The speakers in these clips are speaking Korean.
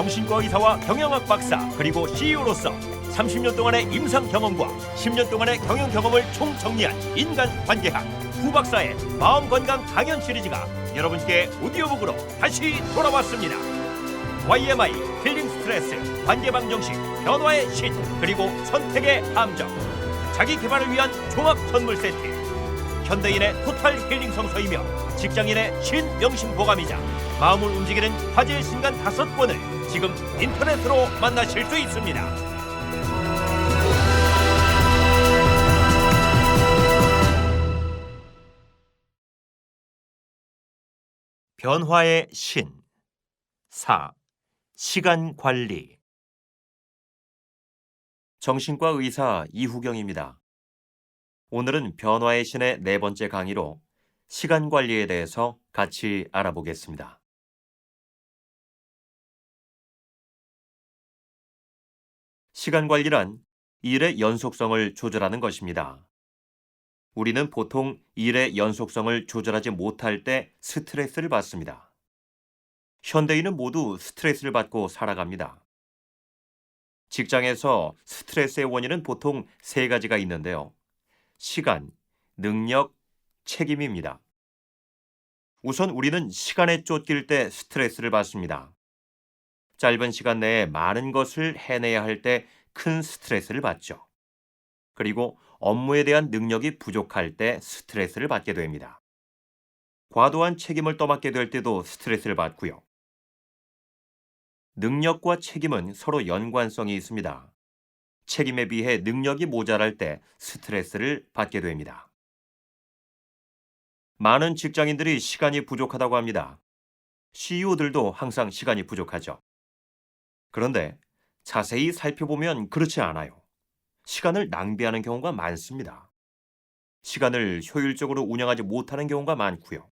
정신과 의사와 경영학 박사 그리고 CEO로서 30년 동안의 임상 경험과 10년 동안의 경영 경험을 총정리한 인간 관계학 구 박사의 마음 건강 강연 시리즈가 여러분께 오디오북으로 다시 돌아왔습니다. YMI 힐링 스트레스 관계 방정식 변화의 신 그리고 선택의 함정 자기 개발을 위한 종합 선물 세트 현대인의 토탈 힐링 성서이며 직장인의 신명심 보감이자 마음을 움직이는 화제의 신간 다섯 권을 지금 인터넷으로 만나실 수 있습니다. 변화의 신 4. 시간 관리 정신과 의사 이후경입니다. 오늘은 변화의 신의 네 번째 강의로 시간 관리에 대해서 같이 알아보겠습니다. 시간 관리란 일의 연속성을 조절하는 것입니다. 우리는 보통 일의 연속성을 조절하지 못할 때 스트레스를 받습니다. 현대인은 모두 스트레스를 받고 살아갑니다. 직장에서 스트레스의 원인은 보통 세 가지가 있는데요. 시간, 능력, 책임입니다. 우선 우리는 시간에 쫓길 때 스트레스를 받습니다. 짧은 시간 내에 많은 것을 해내야 할 때 큰 스트레스를 받죠. 그리고 업무에 대한 능력이 부족할 때 스트레스를 받게 됩니다. 과도한 책임을 떠맡게 될 때도 스트레스를 받고요. 능력과 책임은 서로 연관성이 있습니다. 책임에 비해 능력이 모자랄 때 스트레스를 받게 됩니다. 많은 직장인들이 시간이 부족하다고 합니다. CEO들도 항상 시간이 부족하죠. 그런데 자세히 살펴보면 그렇지 않아요. 시간을 낭비하는 경우가 많습니다. 시간을 효율적으로 운영하지 못하는 경우가 많고요.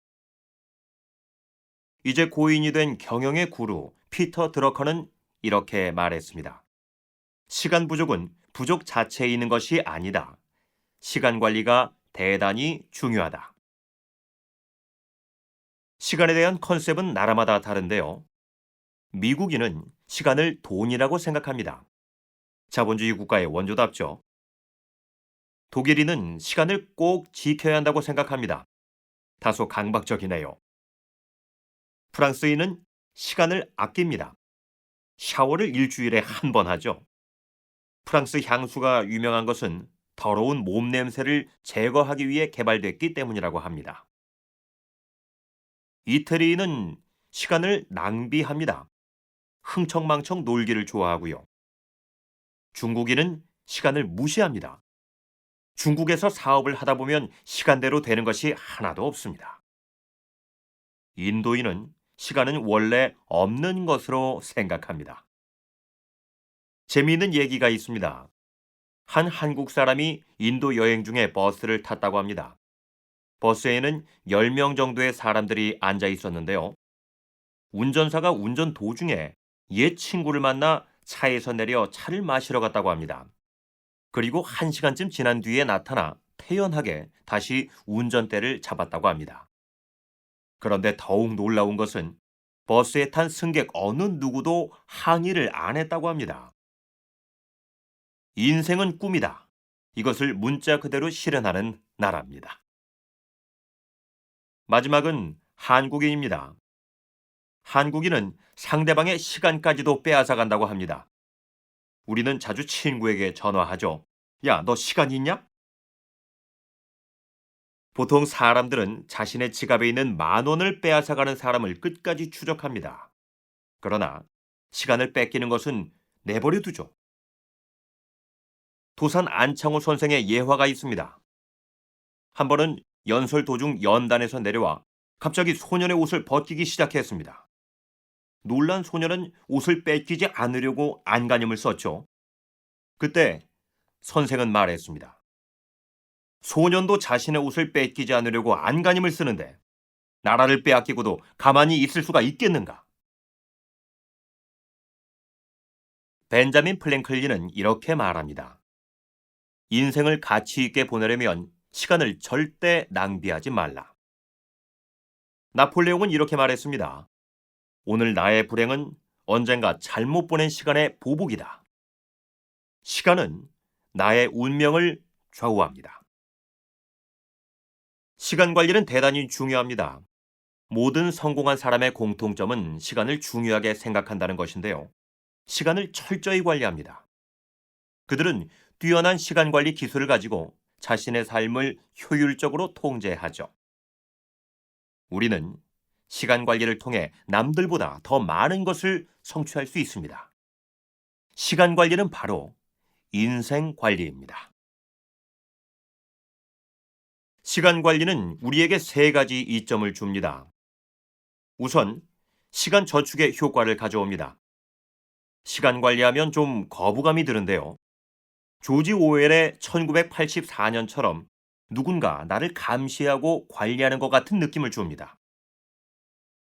이제 고인이 된 경영의 구루 피터 드러커는 이렇게 말했습니다. 시간 부족은 부족 자체에 있는 것이 아니다. 시간 관리가 대단히 중요하다. 시간에 대한 컨셉은 나라마다 다른데요. 미국인은 시간을 돈이라고 생각합니다. 자본주의 국가의 원조답죠. 독일인은 시간을 꼭 지켜야 한다고 생각합니다. 다소 강박적이네요. 프랑스인은 시간을 아낍니다. 샤워를 일주일에 한 번 하죠. 프랑스 향수가 유명한 것은 더러운 몸 냄새를 제거하기 위해 개발됐기 때문이라고 합니다. 이태리인은 시간을 낭비합니다. 흥청망청 놀기를 좋아하고요. 중국인은 시간을 무시합니다. 중국에서 사업을 하다 보면 시간대로 되는 것이 하나도 없습니다. 인도인은 시간은 원래 없는 것으로 생각합니다. 재미있는 얘기가 있습니다. 한 한국 사람이 인도 여행 중에 버스를 탔다고 합니다. 버스에는 10명 정도의 사람들이 앉아 있었는데요. 운전사가 운전 도중에 옛 친구를 만나 차에서 내려 차를 마시러 갔다고 합니다. 그리고 한 시간쯤 지난 뒤에 나타나 태연하게 다시 운전대를 잡았다고 합니다. 그런데 더욱 놀라운 것은 버스에 탄 승객 어느 누구도 항의를 안 했다고 합니다. 인생은 꿈이다. 이것을 문자 그대로 실현하는 나라입니다. 마지막은 한국인입니다. 한국인은 상대방의 시간까지도 빼앗아 간다고 합니다. 우리는 자주 친구에게 전화하죠. 야, 너 시간 있냐? 보통 사람들은 자신의 지갑에 있는 만 원을 빼앗아 가는 사람을 끝까지 추적합니다. 그러나 시간을 뺏기는 것은 내버려 두죠. 도산 안창호 선생의 예화가 있습니다. 한 번은 연설 도중 연단에서 내려와 갑자기 소년의 옷을 벗기기 시작했습니다. 놀란 소년은 옷을 뺏기지 않으려고 안간힘을 썼죠. 그때 선생은 말했습니다. 소년도 자신의 옷을 뺏기지 않으려고 안간힘을 쓰는데 나라를 빼앗기고도 가만히 있을 수가 있겠는가? 벤자민 플랭클린은 이렇게 말합니다. 인생을 가치 있게 보내려면 시간을 절대 낭비하지 말라. 나폴레옹은 이렇게 말했습니다. 오늘 나의 불행은 언젠가 잘못 보낸 시간의 보복이다. 시간은 나의 운명을 좌우합니다. 시간 관리는 대단히 중요합니다. 모든 성공한 사람의 공통점은 시간을 중요하게 생각한다는 것인데요. 시간을 철저히 관리합니다. 그들은 뛰어난 시간 관리 기술을 가지고 자신의 삶을 효율적으로 통제하죠. 우리는 시간 관리를 통해 남들보다 더 많은 것을 성취할 수 있습니다. 시간 관리는 바로 인생 관리입니다. 시간 관리는 우리에게 세 가지 이점을 줍니다. 우선, 시간 저축의 효과를 가져옵니다. 시간 관리하면 좀 거부감이 드는데요. 조지 오웰의 1984년처럼 누군가 나를 감시하고 관리하는 것 같은 느낌을 줍니다.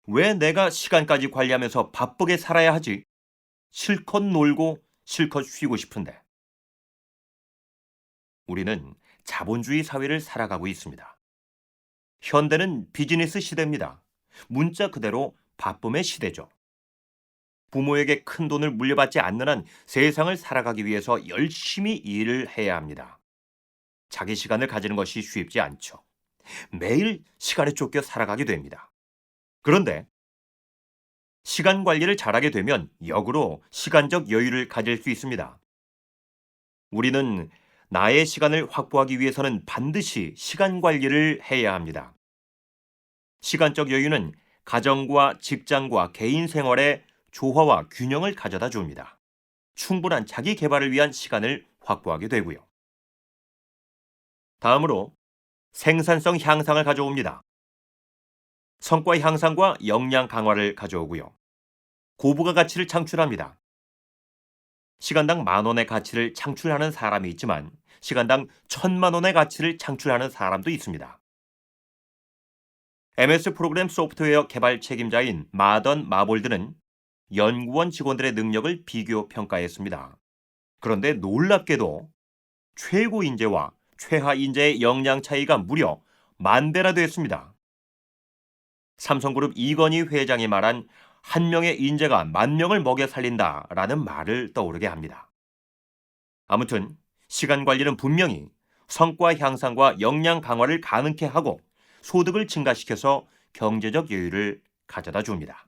왜 내가 시간까지 관리하면서 바쁘게 살아야 하지? 실컷 놀고 실컷 쉬고 싶은데. 우리는 자본주의 사회를 살아가고 있습니다. 현대는 비즈니스 시대입니다. 문자 그대로 바쁨의 시대죠. 부모에게 큰 돈을 물려받지 않는 한 세상을 살아가기 위해서 열심히 일을 해야 합니다. 자기 시간을 가지는 것이 쉽지 않죠. 매일 시간에 쫓겨 살아가게 됩니다. 그런데 시간 관리를 잘하게 되면 역으로 시간적 여유를 가질 수 있습니다. 우리는 나의 시간을 확보하기 위해서는 반드시 시간 관리를 해야 합니다. 시간적 여유는 가정과 직장과 개인 생활의 조화와 균형을 가져다 줍니다. 충분한 자기 개발을 위한 시간을 확보하게 되고요. 다음으로 생산성 향상을 가져옵니다. 성과 향상과 역량 강화를 가져오고요. 고부가 가치를 창출합니다. 시간당 만 원의 가치를 창출하는 사람이 있지만 시간당 천만 원의 가치를 창출하는 사람도 있습니다. MS 프로그램 소프트웨어 개발 책임자인 마던 마볼드는 연구원 직원들의 능력을 비교 평가했습니다. 그런데 놀랍게도 최고 인재와 최하 인재의 역량 차이가 무려 만 배나 됐습니다. 삼성그룹 이건희 회장이 말한 한 명의 인재가 만 명을 먹여 살린다라는 말을 떠오르게 합니다. 아무튼 시간 관리는 분명히 성과 향상과 역량 강화를 가능케 하고 소득을 증가시켜서 경제적 여유를 가져다 줍니다.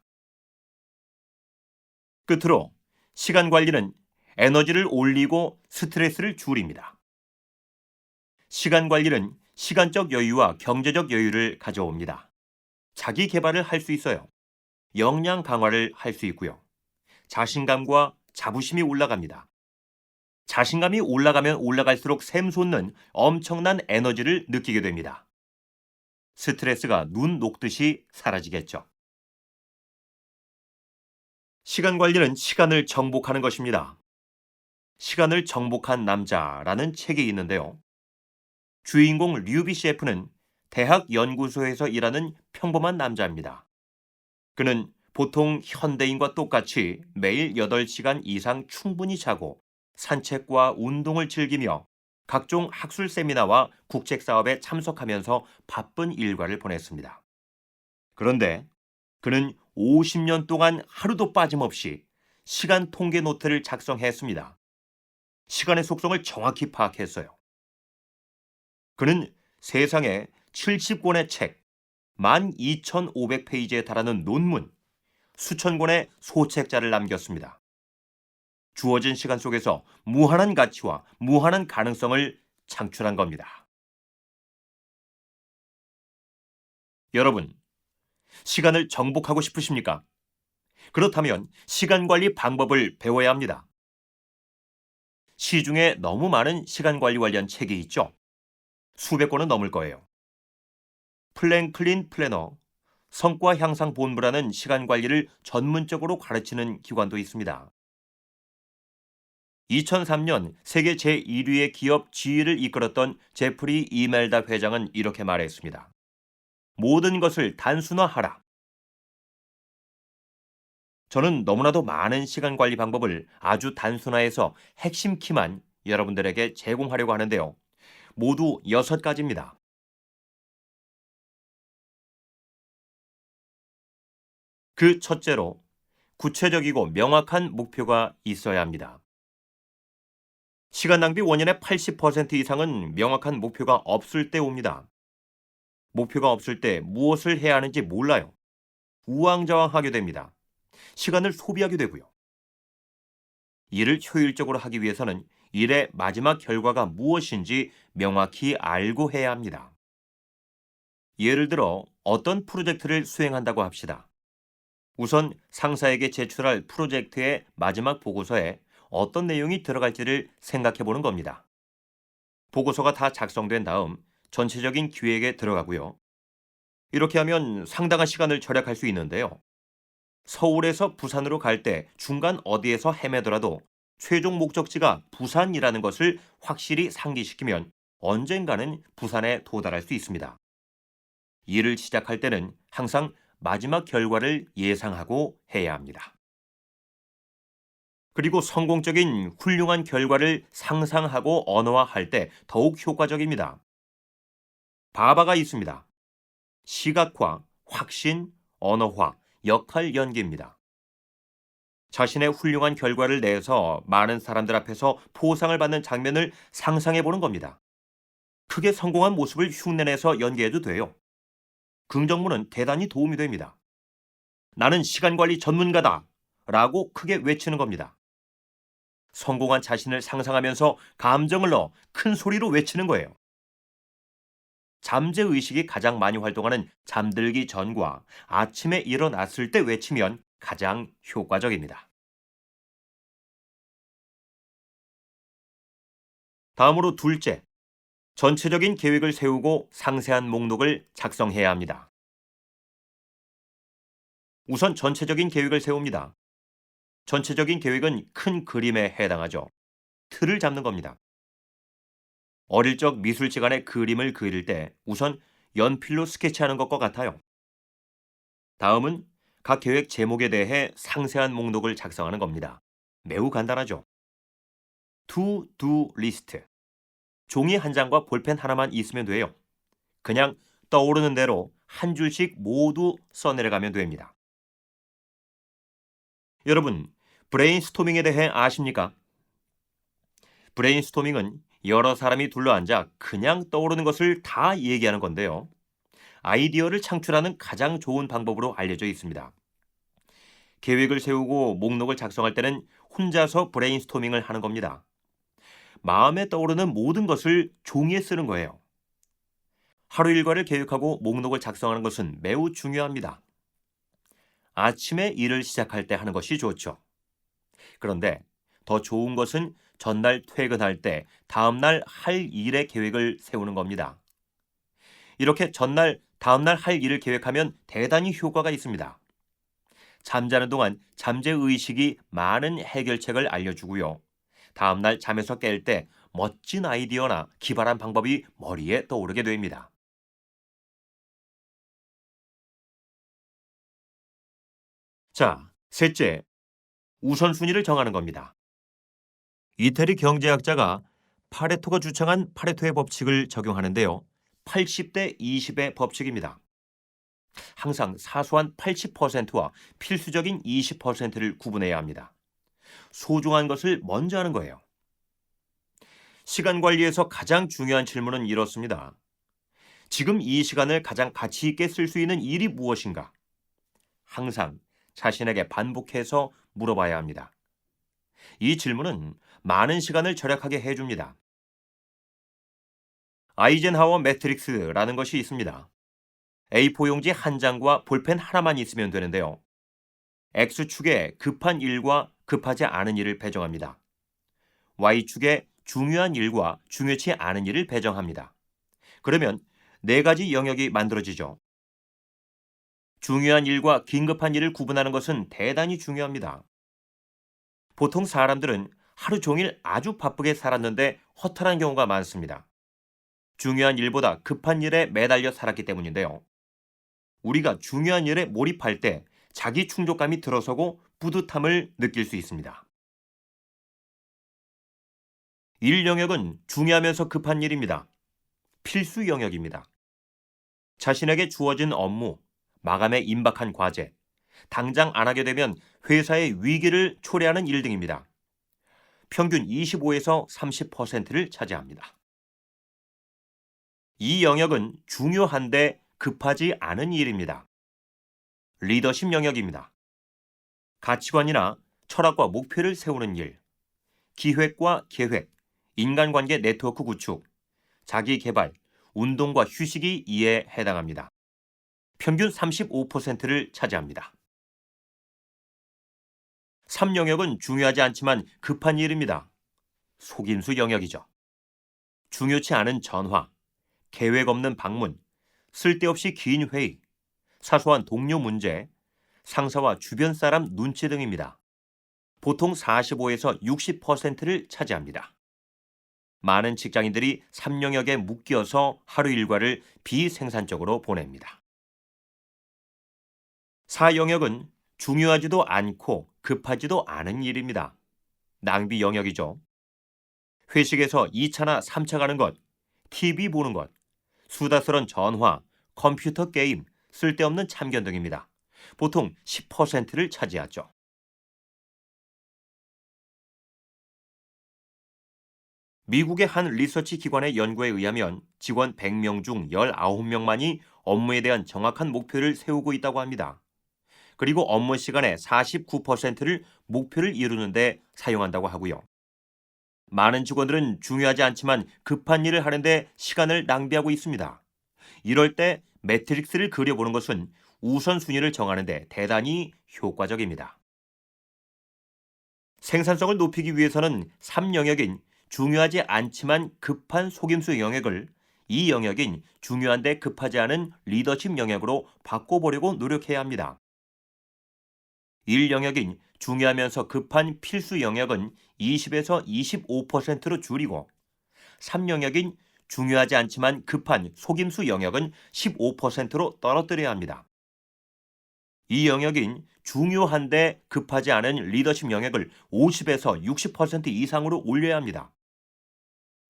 끝으로 시간 관리는 에너지를 올리고 스트레스를 줄입니다. 시간 관리는 시간적 여유와 경제적 여유를 가져옵니다. 자기 개발을 할 수 있어요. 역량 강화를 할 수 있고요. 자신감과 자부심이 올라갑니다. 자신감이 올라가면 올라갈수록 샘솟는 엄청난 에너지를 느끼게 됩니다. 스트레스가 눈 녹듯이 사라지겠죠. 시간 관리는 시간을 정복하는 것입니다. 시간을 정복한 남자라는 책이 있는데요. 주인공 류비 셰프는 대학 연구소에서 일하는 평범한 남자입니다. 그는 보통 현대인과 똑같이 매일 8시간 이상 충분히 자고 산책과 운동을 즐기며 각종 학술 세미나와 국책 사업에 참석하면서 바쁜 일과를 보냈습니다. 그런데 그는 50년 동안 하루도 빠짐없이 시간 통계 노트를 작성했습니다. 시간의 속성을 정확히 파악했어요. 그는 세상에 70권의 책, 12,500페이지에 달하는 논문, 수천 권의 소책자를 남겼습니다. 주어진 시간 속에서 무한한 가치와 무한한 가능성을 창출한 겁니다. 여러분, 시간을 정복하고 싶으십니까? 그렇다면 시간 관리 방법을 배워야 합니다. 시중에 너무 많은 시간 관리 관련 책이 있죠. 수백 권은 넘을 거예요. 플랭클린 플래너, 성과 향상 본부라는 시간 관리를 전문적으로 가르치는 기관도 있습니다. 2003년 세계 제1위의 기업 G를 이끌었던 제프리 이멜다 회장은 이렇게 말했습니다. 모든 것을 단순화하라. 저는 너무나도 많은 시간 관리 방법을 아주 단순화해서 핵심 키만 여러분들에게 제공하려고 하는데요. 모두 6가지입니다. 그 첫째로 구체적이고 명확한 목표가 있어야 합니다. 시간 낭비 원인의 80% 이상은 명확한 목표가 없을 때 옵니다. 목표가 없을 때 무엇을 해야 하는지 몰라요. 우왕좌왕하게 됩니다. 시간을 소비하게 되고요. 일을 효율적으로 하기 위해서는 일의 마지막 결과가 무엇인지 명확히 알고 해야 합니다. 예를 들어 어떤 프로젝트를 수행한다고 합시다. 우선 상사에게 제출할 프로젝트의 마지막 보고서에 어떤 내용이 들어갈지를 생각해 보는 겁니다. 보고서가 다 작성된 다음 전체적인 기획에 들어가고요. 이렇게 하면 상당한 시간을 절약할 수 있는데요. 서울에서 부산으로 갈 때 중간 어디에서 헤매더라도 최종 목적지가 부산이라는 것을 확실히 상기시키면 언젠가는 부산에 도달할 수 있습니다. 일을 시작할 때는 항상 마지막 결과를 예상하고 해야 합니다. 그리고 성공적인 훌륭한 결과를 상상하고 언어화할 때 더욱 효과적입니다. 바바가 있습니다. 시각화, 확신, 언어화, 역할 연기입니다. 자신의 훌륭한 결과를 내서 많은 사람들 앞에서 포상을 받는 장면을 상상해 보는 겁니다. 크게 성공한 모습을 흉내내서 연기해도 돼요. 긍정문은 대단히 도움이 됩니다. 나는 시간 관리 전문가다! 라고 크게 외치는 겁니다. 성공한 자신을 상상하면서 감정을 넣어 큰 소리로 외치는 거예요. 잠재 의식이 가장 많이 활동하는 잠들기 전과 아침에 일어났을 때 외치면 가장 효과적입니다. 다음으로 둘째, 전체적인 계획을 세우고 상세한 목록을 작성해야 합니다. 우선 전체적인 계획을 세웁니다. 전체적인 계획은 큰 그림에 해당하죠. 틀을 잡는 겁니다. 어릴 적 미술지간에 그림을 그릴 때 우선 연필로 스케치하는 것과 같아요. 다음은 각 계획 제목에 대해 상세한 목록을 작성하는 겁니다. 매우 간단하죠. To do list. 종이 한 장과 볼펜 하나만 있으면 돼요. 그냥 떠오르는 대로 한 줄씩 모두 써내려가면 됩니다. 여러분, 브레인스토밍에 대해 아십니까? 브레인스토밍은 여러 사람이 둘러앉아 그냥 떠오르는 것을 다 얘기하는 건데요. 아이디어를 창출하는 가장 좋은 방법으로 알려져 있습니다. 계획을 세우고 목록을 작성할 때는 혼자서 브레인스토밍을 하는 겁니다. 마음에 떠오르는 모든 것을 종이에 쓰는 거예요. 하루 일과를 계획하고 목록을 작성하는 것은 매우 중요합니다. 아침에 일을 시작할 때 하는 것이 좋죠. 그런데 더 좋은 것은 전날 퇴근할 때 다음날 할 일의 계획을 세우는 겁니다. 이렇게 전날, 다음날 할 일을 계획하면 대단히 효과가 있습니다. 잠자는 동안 잠재 의식이 많은 해결책을 알려주고요. 다음날 잠에서 깰 때 멋진 아이디어나 기발한 방법이 머리에 떠오르게 됩니다. 자, 셋째, 우선순위를 정하는 겁니다. 이태리 경제학자가 파레토가 주창한 파레토의 법칙을 적용하는데요. 80대 20의 법칙입니다. 항상 사소한 80%와 필수적인 20%를 구분해야 합니다. 소중한 것을 먼저 하는 거예요. 시간 관리에서 가장 중요한 질문은 이렇습니다. 지금 이 시간을 가장 가치 있게 쓸 수 있는 일이 무엇인가? 항상 자신에게 반복해서 물어봐야 합니다. 이 질문은 많은 시간을 절약하게 해줍니다. 아이젠하워 매트릭스라는 것이 있습니다. A4 용지 한 장과 볼펜 하나만 있으면 되는데요. X축에 급한 일과 급하지 않은 일을 배정합니다. Y축에 중요한 일과 중요치 않은 일을 배정합니다. 그러면 네 가지 영역이 만들어지죠. 중요한 일과 긴급한 일을 구분하는 것은 대단히 중요합니다. 보통 사람들은 하루 종일 아주 바쁘게 살았는데 허탈한 경우가 많습니다. 중요한 일보다 급한 일에 매달려 살았기 때문인데요. 우리가 중요한 일에 몰입할 때 자기 충족감이 들어서고 뿌듯함을 느낄 수 있습니다. 일 영역은 중요하면서 급한 일입니다. 필수 영역입니다. 자신에게 주어진 업무, 마감에 임박한 과제, 당장 안 하게 되면 회사의 위기를 초래하는 일 등입니다. 평균 25에서 30%를 차지합니다. 이 영역은 중요한데 급하지 않은 일입니다. 리더십 영역입니다. 가치관이나 철학과 목표를 세우는 일, 기획과 계획, 인간관계 네트워크 구축, 자기 개발, 운동과 휴식이 이에 해당합니다. 평균 35%를 차지합니다. 3 영역은 중요하지 않지만 급한 일입니다. 속임수 영역이죠. 중요치 않은 전화, 계획 없는 방문, 쓸데없이 긴 회의, 사소한 동료 문제, 상사와 주변 사람 눈치 등입니다. 보통 45에서 60%를 차지합니다. 많은 직장인들이 3영역에 묶여서 하루 일과를 비생산적으로 보냅니다. 4영역은 중요하지도 않고 급하지도 않은 일입니다. 낭비 영역이죠. 회식에서 2차나 3차 가는 것, TV 보는 것, 수다스런 전화, 컴퓨터 게임, 쓸데없는 참견 등입니다. 보통 10%를 차지하죠. 미국의 한 리서치 기관의 연구에 의하면 직원 100명 중 19명만이 업무에 대한 정확한 목표를 세우고 있다고 합니다. 그리고 업무 시간의 49%를 목표를 이루는데 사용한다고 하고요. 많은 직원들은 중요하지 않지만 급한 일을 하는데 시간을 낭비하고 있습니다. 이럴 때 매트릭스를 그려보는 것은 우선순위를 정하는 데 대단히 효과적입니다. 생산성을 높이기 위해서는 3영역인 중요하지 않지만 급한 속임수 영역을 이 영역인 중요한데 급하지 않은 리더십 영역으로 바꿔보려고 노력해야 합니다. 1영역인 중요하면서 급한 필수 영역은 20에서 25%로 줄이고 3영역인 중요하지 않지만 급한 속임수 영역은 15%로 떨어뜨려야 합니다. 이 영역인 중요한데 급하지 않은 리더십 영역을 50에서 60% 이상으로 올려야 합니다.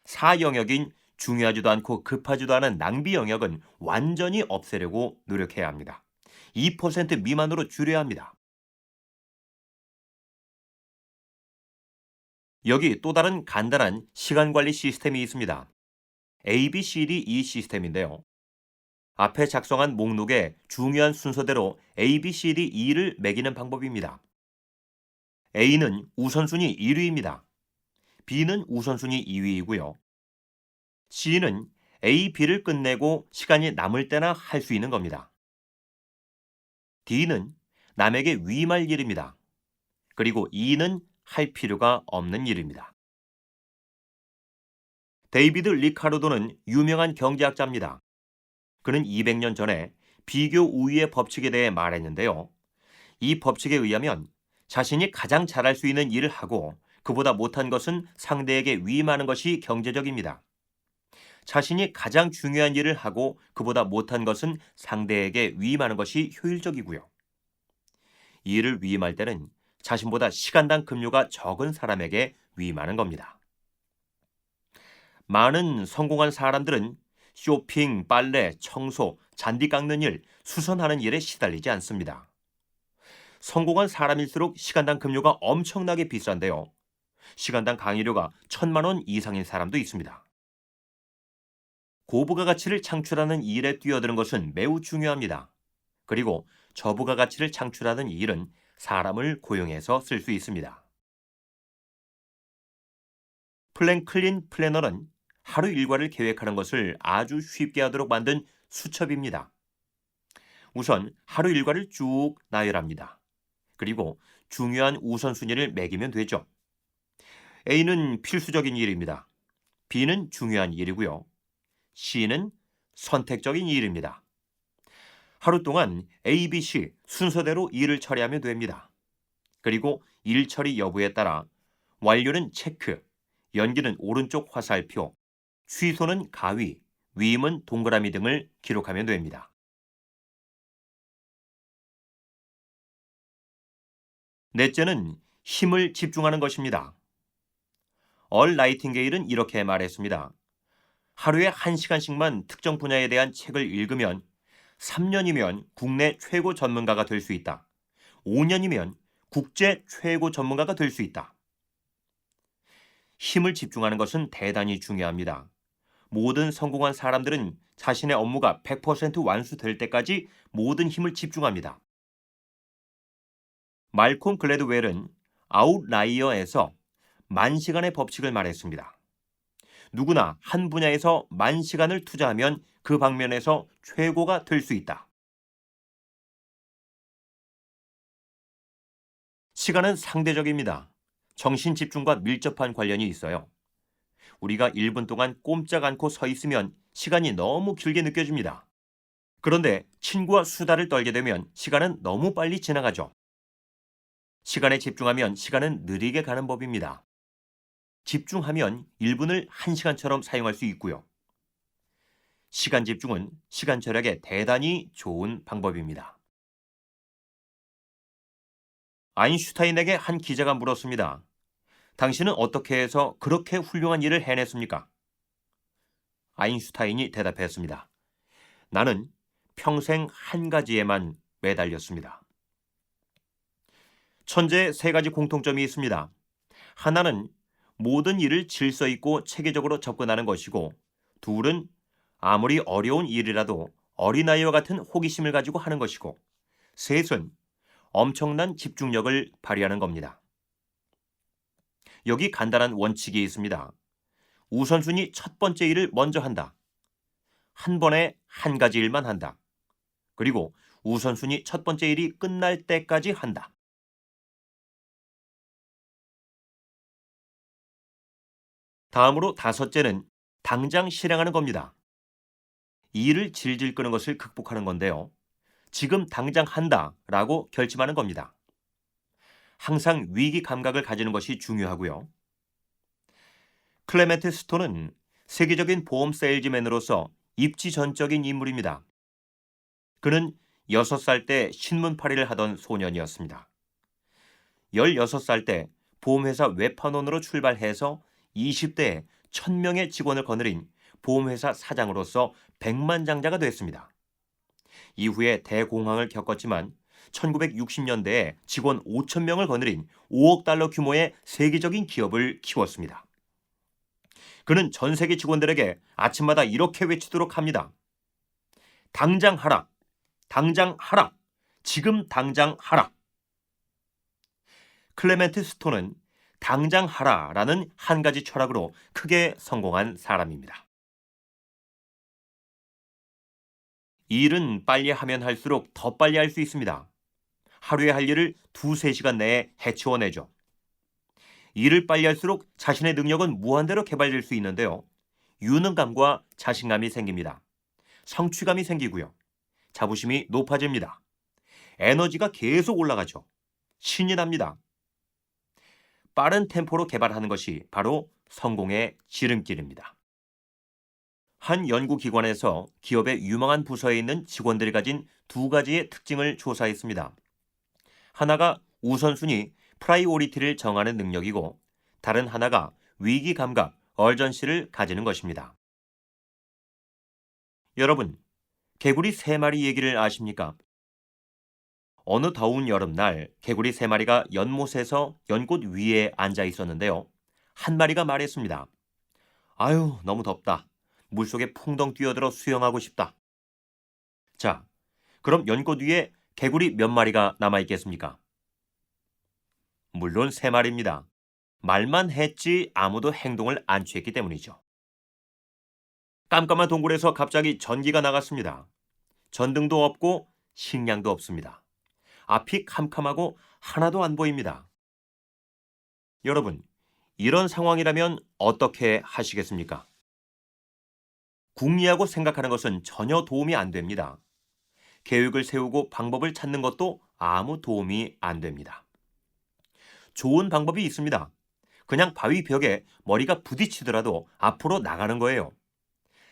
4 영역인 중요하지도 않고 급하지도 않은 낭비 영역은 완전히 없애려고 노력해야 합니다. 2% 미만으로 줄여야 합니다. 여기 또 다른 간단한 시간 관리 시스템이 있습니다. ABCDE 시스템인데요. 앞에 작성한 목록에 중요한 순서대로 ABCDE를 매기는 방법입니다. A는 우선순위 1위입니다. B는 우선순위 2위이고요. C는 A, B를 끝내고 시간이 남을 때나 할 수 있는 겁니다. D는 남에게 위임할 일입니다. 그리고 E는 할 필요가 없는 일입니다. 데이비드 리카르도는 유명한 경제학자입니다. 그는 200년 전에 비교 우위의 법칙에 대해 말했는데요. 이 법칙에 의하면 자신이 가장 잘할 수 있는 일을 하고 그보다 못한 것은 상대에게 위임하는 것이 경제적입니다. 자신이 가장 중요한 일을 하고 그보다 못한 것은 상대에게 위임하는 것이 효율적이고요. 일을 위임할 때는 자신보다 시간당 급료가 적은 사람에게 위임하는 겁니다. 많은 성공한 사람들은 쇼핑, 빨래, 청소, 잔디 깎는 일, 수선하는 일에 시달리지 않습니다. 성공한 사람일수록 시간당 급료가 엄청나게 비싼데요. 시간당 강의료가 천만 원 이상인 사람도 있습니다. 고부가 가치를 창출하는 일에 뛰어드는 것은 매우 중요합니다. 그리고 저부가 가치를 창출하는 일은 사람을 고용해서 쓸 수 있습니다. 플랭클린 플래너는 하루 일과를 계획하는 것을 아주 쉽게 하도록 만든 수첩입니다. 우선 하루 일과를 쭉 나열합니다. 그리고 중요한 우선순위를 매기면 되죠. A는 필수적인 일입니다. B는 중요한 일이고요. C는 선택적인 일입니다. 하루 동안 A, B, C 순서대로 일을 처리하면 됩니다. 그리고 일 처리 여부에 따라 완료는 체크, 연기는 오른쪽 화살표, 취소는 가위, 위임은 동그라미 등을 기록하면 됩니다. 넷째는 힘을 집중하는 것입니다. 얼 나이팅게일은 이렇게 말했습니다. 하루에 1시간씩만 특정 분야에 대한 책을 읽으면 3년이면 국내 최고 전문가가 될 수 있다. 5년이면 국제 최고 전문가가 될 수 있다. 힘을 집중하는 것은 대단히 중요합니다. 모든 성공한 사람들은 자신의 업무가 100% 완수될 때까지 모든 힘을 집중합니다. 말콤 글래드웰은 아웃라이어에서 만 시간의 법칙을 말했습니다. 누구나 한 분야에서 만 시간을 투자하면 그 방면에서 최고가 될 수 있다. 시간은 상대적입니다. 정신 집중과 밀접한 관련이 있어요. 우리가 1분 동안 꼼짝 않고 서 있으면 시간이 너무 길게 느껴집니다. 그런데 친구와 수다를 떨게 되면 시간은 너무 빨리 지나가죠. 시간에 집중하면 시간은 느리게 가는 법입니다. 집중하면 1분을 1시간처럼 사용할 수 있고요. 시간 집중은 시간 절약에 대단히 좋은 방법입니다. 아인슈타인에게 한 기자가 물었습니다. 당신은 어떻게 해서 그렇게 훌륭한 일을 해냈습니까? 아인슈타인이 대답했습니다. 나는 평생 한 가지에만 매달렸습니다. 천재의 세 가지 공통점이 있습니다. 하나는 모든 일을 질서 있고 체계적으로 접근하는 것이고, 둘은 아무리 어려운 일이라도 어린아이와 같은 호기심을 가지고 하는 것이고, 셋은 엄청난 집중력을 발휘하는 겁니다. 여기 간단한 원칙이 있습니다. 우선순위 첫 번째 일을 먼저 한다. 한 번에 한 가지 일만 한다. 그리고 우선순위 첫 번째 일이 끝날 때까지 한다. 다음으로 다섯째는 당장 실행하는 겁니다. 일을 질질 끄는 것을 극복하는 건데요. 지금 당장 한다 라고 결심하는 겁니다. 항상 위기 감각을 가지는 것이 중요하고요. 클레멘트 스톤은 세계적인 보험 세일즈맨으로서 입지 전적인 인물입니다. 그는 6살 때 신문팔이를 하던 소년이었습니다. 16살 때 보험회사 외판원으로 출발해서 20대에 1000명의 직원을 거느린 보험회사 사장으로서 백만장자가 됐습니다. 이후에 대공황을 겪었지만 1960년대에 직원 5천 명을 거느린 5억 달러 규모의 세계적인 기업을 키웠습니다. 그는 전 세계 직원들에게 아침마다 이렇게 외치도록 합니다. 당장 하라! 당장 하라! 지금 당장 하라! 클레멘트 스톤은 당장 하라라는 한 가지 철학으로 크게 성공한 사람입니다. 일은 빨리 하면 할수록 더 빨리 할 수 있습니다. 하루에 할 일을 두세 시간 내에 해치워내죠. 일을 빨리 할수록 자신의 능력은 무한대로 개발될 수 있는데요. 유능감과 자신감이 생깁니다. 성취감이 생기고요. 자부심이 높아집니다. 에너지가 계속 올라가죠. 신이 납니다. 빠른 템포로 개발하는 것이 바로 성공의 지름길입니다. 한 연구기관에서 기업의 유망한 부서에 있는 직원들이 가진 두 가지의 특징을 조사했습니다. 하나가 우선순위, 프라이오리티를 정하는 능력이고 다른 하나가 위기 감각, 얼전시를 가지는 것입니다. 여러분, 개구리 세 마리 얘기를 아십니까? 어느 더운 여름날 개구리 세 마리가 연못에서 연꽃 위에 앉아 있었는데요. 한 마리가 말했습니다. 아유, 너무 덥다. 물속에 풍덩 뛰어들어 수영하고 싶다. 자, 그럼 연꽃 위에 개구리 몇 마리가 남아 있겠습니까? 물론 세 마리입니다. 말만 했지 아무도 행동을 안 취했기 때문이죠. 깜깜한 동굴에서 갑자기 전기가 나갔습니다. 전등도 없고 식량도 없습니다. 앞이 캄캄하고 하나도 안 보입니다. 여러분, 이런 상황이라면 어떻게 하시겠습니까? 궁리하고 생각하는 것은 전혀 도움이 안 됩니다. 계획을 세우고 방법을 찾는 것도 아무 도움이 안 됩니다. 좋은 방법이 있습니다. 그냥 바위 벽에 머리가 부딪히더라도 앞으로 나가는 거예요.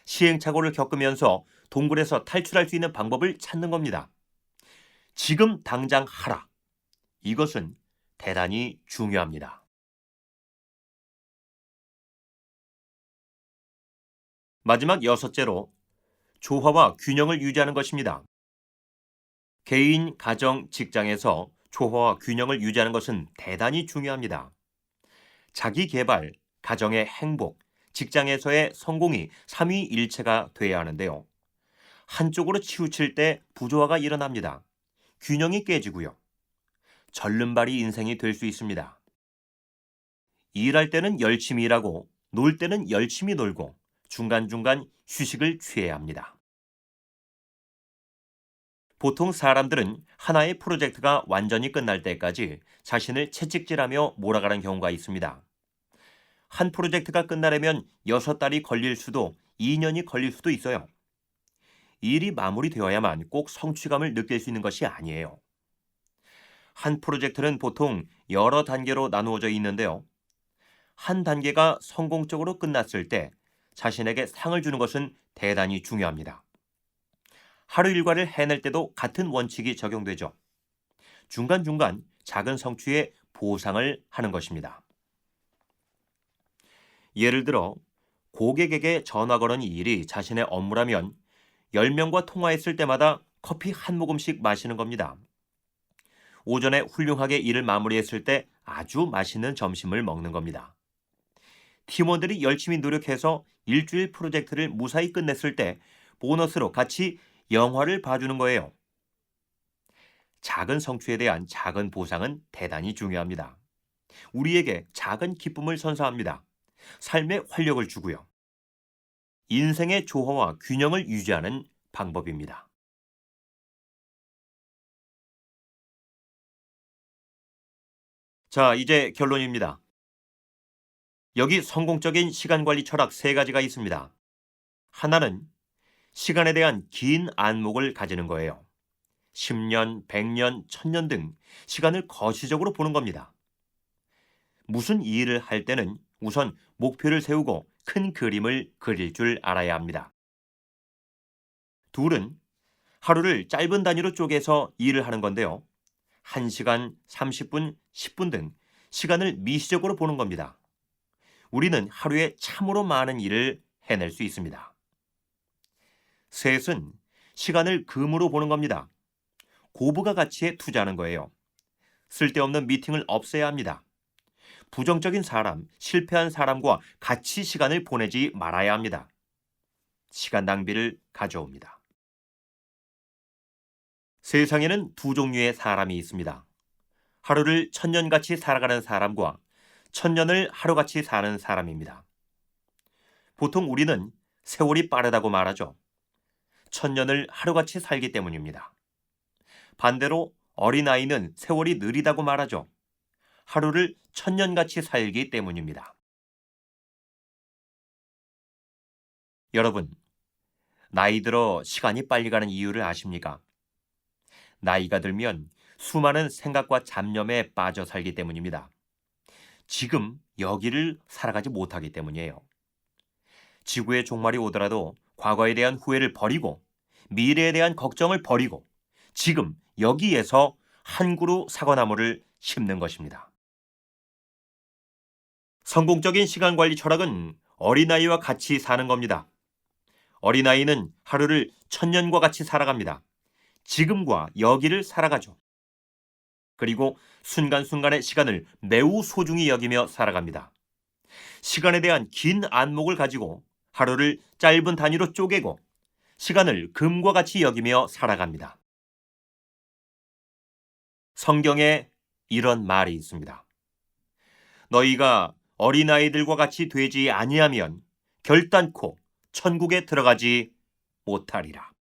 시행착오를 겪으면서 동굴에서 탈출할 수 있는 방법을 찾는 겁니다. 지금 당장 하라. 이것은 대단히 중요합니다. 마지막 여섯째로 조화와 균형을 유지하는 것입니다. 개인, 가정, 직장에서 조화와 균형을 유지하는 것은 대단히 중요합니다. 자기 개발, 가정의 행복, 직장에서의 성공이 삼위일체가 돼야 하는데요. 한쪽으로 치우칠 때 부조화가 일어납니다. 균형이 깨지고요. 절름발이 인생이 될 수 있습니다. 일할 때는 열심히 일하고 놀 때는 열심히 놀고 중간중간 휴식을 취해야 합니다. 보통 사람들은 하나의 프로젝트가 완전히 끝날 때까지 자신을 채찍질하며 몰아가는 경우가 있습니다. 한 프로젝트가 끝나려면 6달이 걸릴 수도 2년이 걸릴 수도 있어요. 일이 마무리되어야만 꼭 성취감을 느낄 수 있는 것이 아니에요. 한 프로젝트는 보통 여러 단계로 나누어져 있는데요. 한 단계가 성공적으로 끝났을 때 자신에게 상을 주는 것은 대단히 중요합니다. 하루 일과를 해낼 때도 같은 원칙이 적용되죠. 중간중간 작은 성취에 보상을 하는 것입니다. 예를 들어 고객에게 전화 거는 일이 자신의 업무라면 10명과 통화했을 때마다 커피 한 모금씩 마시는 겁니다. 오전에 훌륭하게 일을 마무리했을 때 아주 맛있는 점심을 먹는 겁니다. 팀원들이 열심히 노력해서 일주일 프로젝트를 무사히 끝냈을 때 보너스로 같이 영화를 봐주는 거예요. 작은 성취에 대한 작은 보상은 대단히 중요합니다. 우리에게 작은 기쁨을 선사합니다. 삶에 활력을 주고요. 인생의 조화와 균형을 유지하는 방법입니다. 자, 이제 결론입니다. 여기 성공적인 시간 관리 철학 세 가지가 있습니다. 하나는 시간에 대한 긴 안목을 가지는 거예요. 10년, 100년, 1000년 등 시간을 거시적으로 보는 겁니다. 무슨 일을 할 때는 우선 목표를 세우고 큰 그림을 그릴 줄 알아야 합니다. 둘은 하루를 짧은 단위로 쪼개서 일을 하는 건데요. 1시간, 30분, 10분 등 시간을 미시적으로 보는 겁니다. 우리는 하루에 참으로 많은 일을 해낼 수 있습니다. 셋은 시간을 금으로 보는 겁니다. 고부가 가치에 투자하는 거예요. 쓸데없는 미팅을 없애야 합니다. 부정적인 사람, 실패한 사람과 같이 시간을 보내지 말아야 합니다. 시간 낭비를 가져옵니다. 세상에는 두 종류의 사람이 있습니다. 하루를 천년같이 살아가는 사람과 천년을 하루같이 사는 사람입니다. 보통 우리는 세월이 빠르다고 말하죠. 천년을 하루같이 살기 때문입니다. 반대로 어린아이는 세월이 느리다고 말하죠. 하루를 천년같이 살기 때문입니다. 여러분, 나이 들어 시간이 빨리 가는 이유를 아십니까? 나이가 들면 수많은 생각과 잡념에 빠져 살기 때문입니다. 지금 여기를 살아가지 못하기 때문이에요. 지구의 종말이 오더라도 과거에 대한 후회를 버리고 미래에 대한 걱정을 버리고 지금 여기에서 한 그루 사과나무를 심는 것입니다. 성공적인 시간 관리 철학은 어린아이와 같이 사는 겁니다. 어린아이는 하루를 천년과 같이 살아갑니다. 지금과 여기를 살아가죠. 그리고 순간순간의 시간을 매우 소중히 여기며 살아갑니다. 시간에 대한 긴 안목을 가지고 하루를 짧은 단위로 쪼개고 시간을 금과 같이 여기며 살아갑니다. 성경에 이런 말이 있습니다. 너희가 어린아이들과 같이 되지 아니하면 결단코 천국에 들어가지 못하리라.